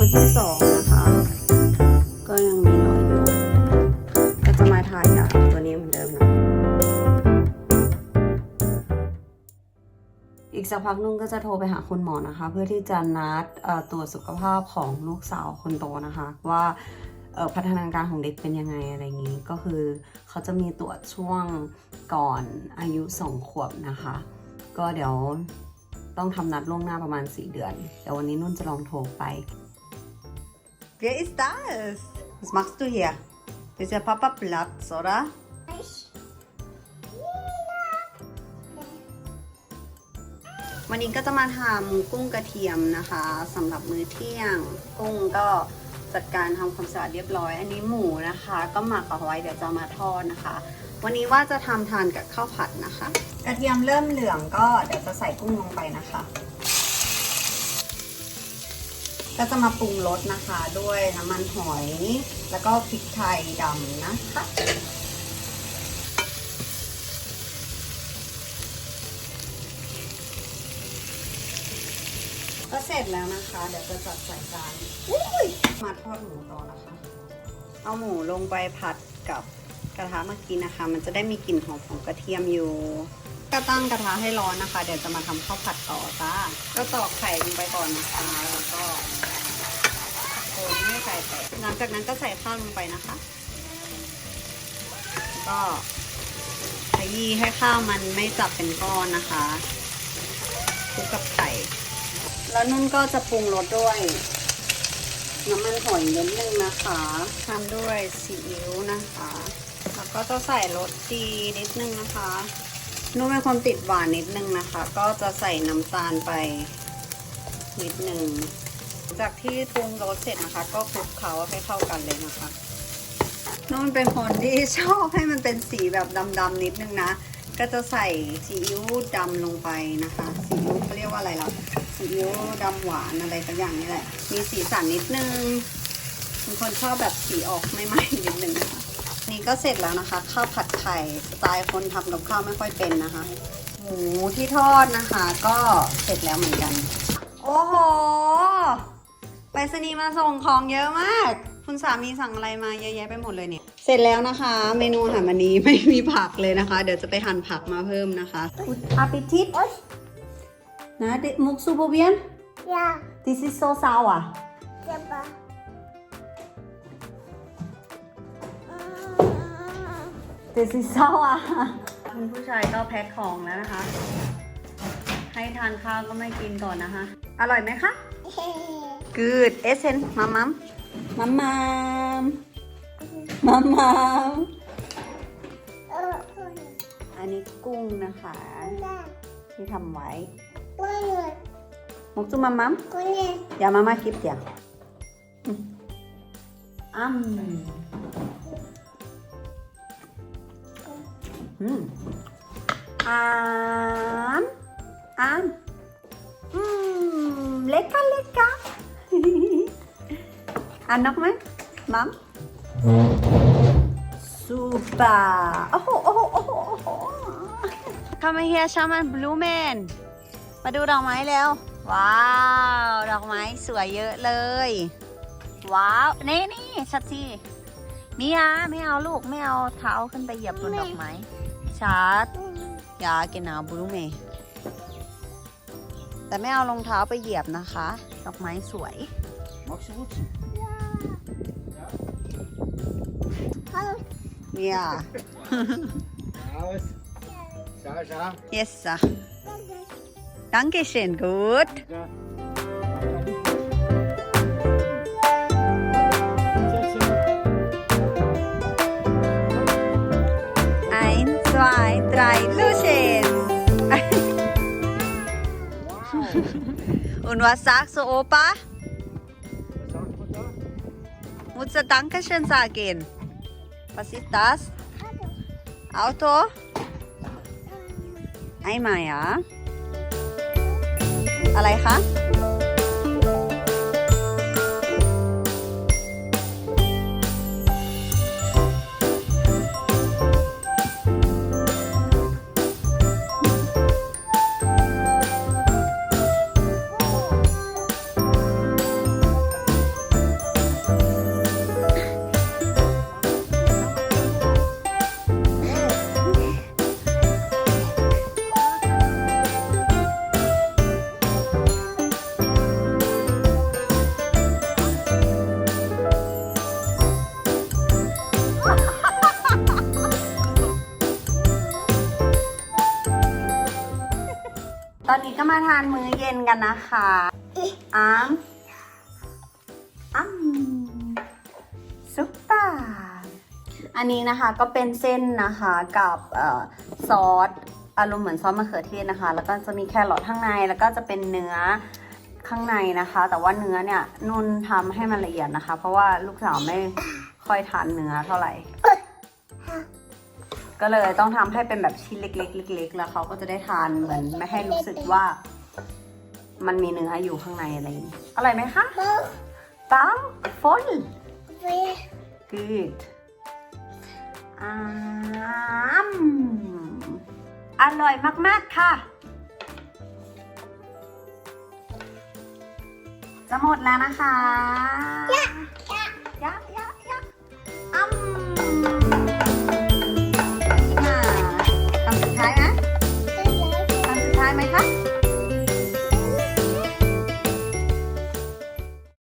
วันที่สองนะคะ ก็ยังมีรอยอยู่ ก็จะมาทายกับตัวนี้เหมือนเดิมนะอีกสักพักนุ่งก็จะโทรไปหาคุณหมอนะคะ เพื่อที่จะนัดตรวจสุขภาพของลูกสาวคนโตนะคะ ว่าพัฒนาการของเด็กเป็นยังไงอะไรอย่างนี้ ก็คือเขาจะมีตรวจช่วงก่อนอายุสองขวบนะคะ ก็เดี๋ยวต้องทำนัดล่วงหน้าประมาณ 4 เดือนเดี๋ยววันนี้นุ่นจะลองโทรไป Wer ist das? Was machst du hier? Das ist ja Papa Platz, oder? วันนี้ก็จะมาทำกุ้งกระเทียมนะคะสำหรับมื้อเที่ยง กุ้งก็จัดการทำความสะอาดเรียบร้อย อันนี้หมูนะคะ ก็หมักเอาไว้เดี๋ยวจะเอามาทอดนะคะ วันนี้ว่าจะทำทานกับข้าวผัดนะคะ กระเทียมเริ่มเหลืองก็เดี๋ยวจะใส่กุ้งลงไปนะคะ ก็จะมาปรุงรสนะคะด้วยน้ำมันหอย แล้วก็พริกไทยดำนะคะก็เสร็จแล้วนะคะ เดี๋ยวจะจัดใส่จานมาทอดหมูต่อนะคะ เอาหมูลงไปผัดกับกระทะเมื่อกี้นะคะ มันจะได้มีกลิ่นหอมของกระเทียมอยู่ก็ตั้งกระทะให้ร้อนนะคะ เดี๋ยวจะมาทำข้าวผัดต่อจ้า ก็ตอกไข่ลงไปก่อนนะคะ แล้วก็ นให้ไข่แตกหลังจากนั้นก็ใส่ข้าวลงไปนะคะแล้วก็ขยี้ให้ข้าวมันไม่จับเป็นก้อนนะคะคลุกกับไข่ แล้วนุ่นก็จะปรุงรสด้วยน้ำมันหอยนิดนึงนะคะทำด้วยซีอิ๊วนะคะ แล้วก็จะใส่รสดีนิดนึงนะคะนุ่นเป็นคนติดหวานนิดนึงนะคะ ก็จะใส่น้ำตาลไปนิดนึง จากที่ปรุงรสเสร็จนะคะ ก็คลุกเคล้าให้เข้ากันเลยนะคะนุ่นเป็นคนที่ชอบให้มันเป็นสีแบบดำๆนิดนึงนะ ก็จะใส่ซีอิ๊วดำลงไปนะคะซีอิ๊วเขาเรียกว่าอะไรล่ะซีอิ๊วดำหวานอะไรสักอย่างนี่แหละ มีสีสันนิดนึงเป็นคนชอบแบบสีออกไม่ไหม้นิดนึงนะคะนี่ก็เสร็จแล้วนะคะ ข้าวผัดไข่สไตล์คนทำกับข้าวไม่ค่อยเป็นนะคะ หมูที่ทอดนะคะ ก็เสร็จแล้วเหมือนกัน โอ้โห ไปรษณีย์มาส่งของเยอะมาก คุณสามีสั่งอะไรมาเยอะแยะไปหมดเลยเนี่ย เสร็จแล้วนะคะ เมนูอาหารวันนี้ไม่มีผักเลยนะคะ เดี๋ยวจะไปหั่นผักมาเพิ่มนะคะอาปิทิตนะเดมุกซูโบเบียน Ja, this is so sour super. this is sour คุณผู้ชายก็แพ็คของแล้วนะคะ ให้ทานข้าวก็ไม่กินก่อนนะคะ อร่อยไหมคะ Good Essen มัมมัมมัมมัมมัมมัมอันนี้กุ้งนะคะ ที่ทำไว้มุกจูมัมมัมอย่ามามาคลิปเดียว อืมอ้ำอืมอ้ามอ้ามอืมเล็กกันเล็กกันอันนอกไหมมัม super โอ้โหโอ้โหโอ้โหโอ้โห Come here Shaman Blumen มาดูดอกไม้แล้ว ว้าว ดอกไม้สวยเยอะเลย ว้าว นี่นี่ชัดทีมียาไม่เอาลูกไม่เอาเท้าขึ้นไปเหยียบบนดอกไม้ชัดยาเกนาบลูเมแต่ไม่เอารองเท้าไปเหยียบนะคะ ดอกไม้สวย Magst du Ja. Aus. Schau, schau. Yes, sir. Dankeschön, gut. Ja. Eins, zwei, drei, Luschen. Und was sagst du, Opa? Muss er Dankeschön sagen? Was ist das? Auto? Einmal, ja. อ ก็มาทานมื้อเย็นกันนะคะอ้ามอ้ามซุปเปอร์อันนี้นะคะก็เป็นเส้นนะคะกับเออซอสอารมณ์เหมือนซอสมะเขือเทศนะคะ แล้วก็จะมีแครอทข้างใน แล้วก็จะเป็นเนื้อข้างในนะคะ แต่ว่าเนื้อเนี่ยนุ่นทำให้มันละเอียดนะคะ เพราะว่าลูกสาวไม่ค่อยทานเนื้อเท่าไหร่ ก็เลยต้องทำให้เป็นแบบชิ้นเล็กๆเล็กๆแล้วเขาก็จะได้ทานเหมือนไม่ให้รู้สึกว่า มันมีเนื้ออยู่ข้างในอะไรอย่างนี้อร่อยไหมคะเปล่าฟน good อ้ามอร่อยมากๆค่ะ จะหมดแล้วนะคะยะยะ